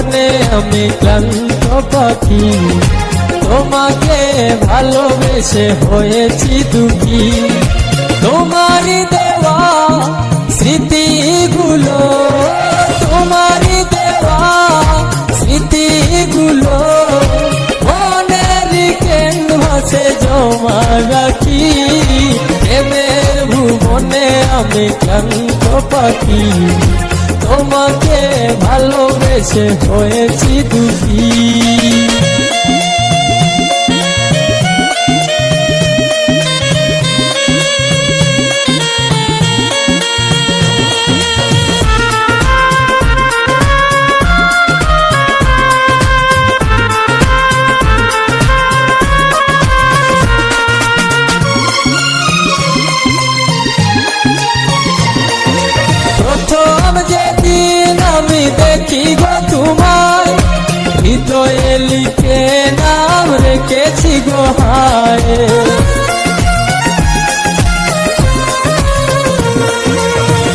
ভুবনে আমি ক্লান্ত পাখি। তোমাকে ভালোবেসে হয়েছি দুঃখী। তোমারই দেওয়া স্মৃতিগুলো, তোমারই দেওয়া স্মৃতিগুলো, মনের ক্যানভাসে জমা রাখি। প্রেমের ভুবনে আমি ক্লান্ত পাখি। তোমাকে ভালোবেসে হয়েছি দুঃখী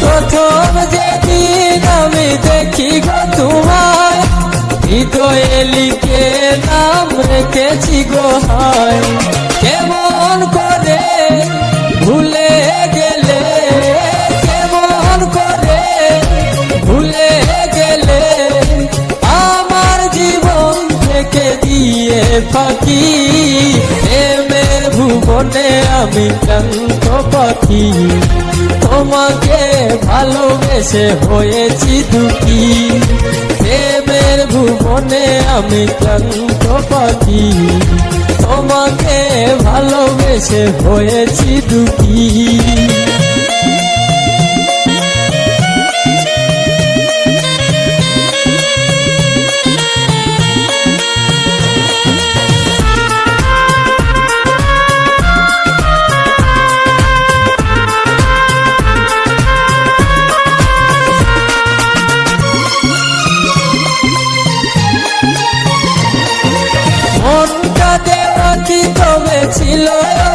প্রথম যেদিন আমি দেখি গো তোমায় হৃদয়ে লিখে নাম রেখেছি গো হায়। কেমন করে ভুলে গেলে, কেমন করে ভুলে গেলে, আমার জীবন থেকে দিয়ে ফাঁকি ভুবনে আমি ক্লান্ত পাখি তোমাকে ভালোবেসে হয়েছি দুঃখী প্রেমের ভুবনে আমি ক্লান্ত পাখি তোমাকে ভালোবেসে হয়েছি দুঃখী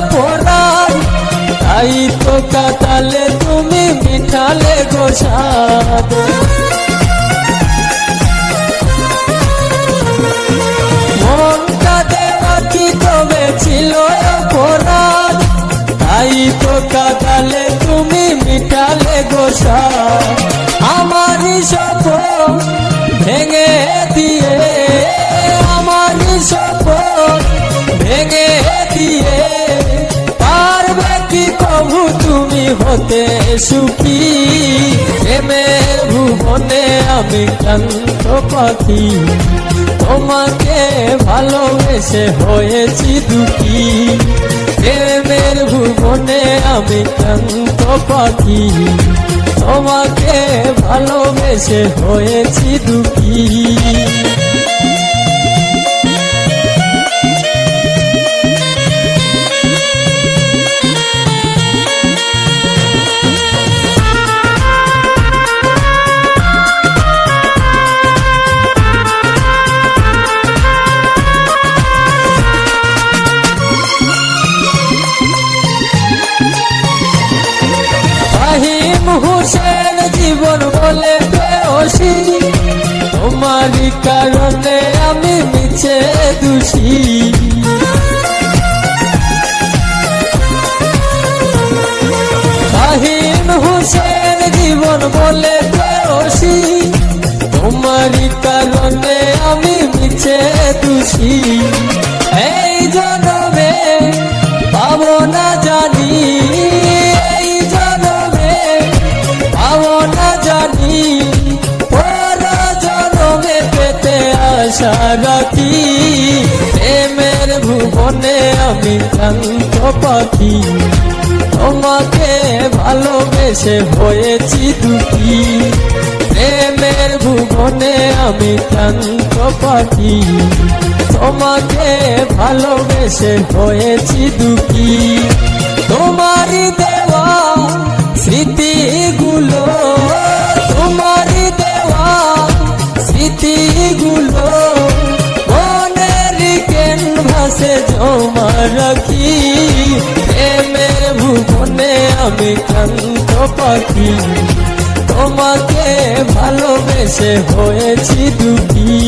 অপরাধ তাই তো কাটালে তুমি মিঠালে গোসাদ মনটা ছিল অপরাধ। তাই তো কাটালে তুমি মিঠালে গোসাদ আমারই সপন ভেঙে হতে সুখী। প্রেমের ভুবনে আমি ক্লান্ত পাখি। তোমাকে ভালোবেসে হয়েছি দুঃখী। প্রেমের ভুবনে আমি ক্লান্ত পাখি। তোমাকে ভালোবেসে হয়েছি দুঃখী। তোমারই কারণে আমি মিছে দোষী। ফাহিম হোসেন জীবন বলে দোষী। তোমারই কারণে আমি মিছে দোষী। ভুবনে আমি শান্ত পাখি। তোমাকে ভালোবেসে হয়েছি দুঃখী প্রেমের ভুবনে আমি শান্ত পাখি। তোমাকে ভালোবেসে হয়েছি দুঃখী তোমারই দেওয়া ক্যানভাসে জমা রাখি। প্রেমের ভুবনে আমি কান্ত পাখি। তোমাকে ভালোবেসে হয়েছি দুঃখী